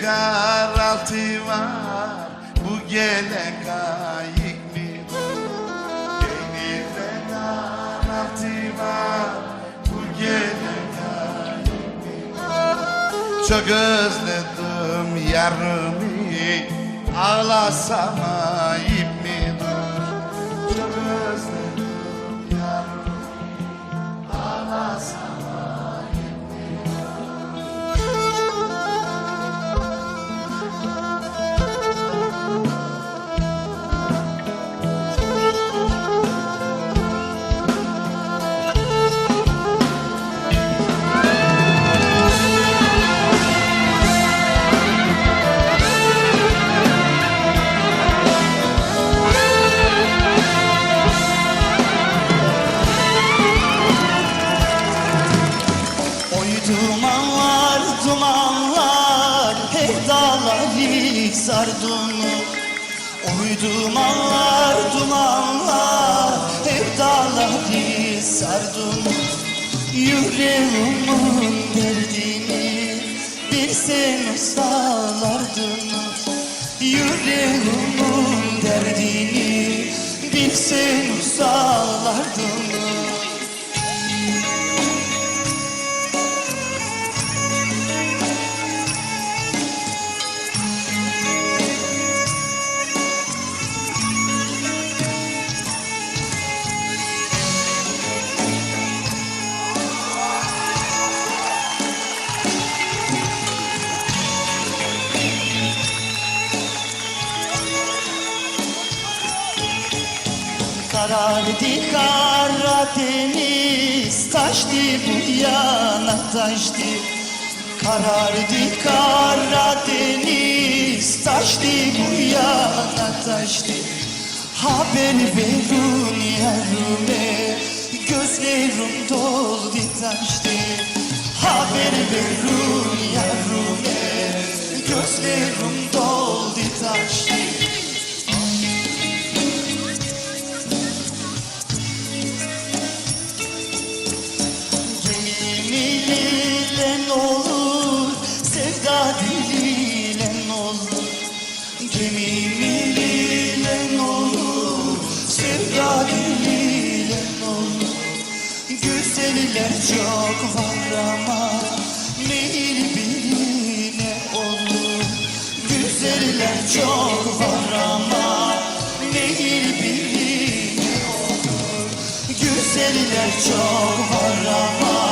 karaltı var Bu gelen kayık mı? Denizde karaltı var Bu gelen kayık mı? Çok özledim yarımı Ağlasam dağları sardın Oy dumanlar dumanlar Hey dağları sardın Yüreğimin derdini Bir sen sağlardın Yüreğimin derdini Bir sen sağlardın Karardı Karadeniz taştı bu yana taştı Karardı Karadeniz taştı bu yana taştı Haber verin yarime gözlerim doldu taştı Haber verin yarime gözlerim Güzeller çok var ama meyil birine olur. Güzeller çok var ama meyil birine olur. Güzeller çok var ama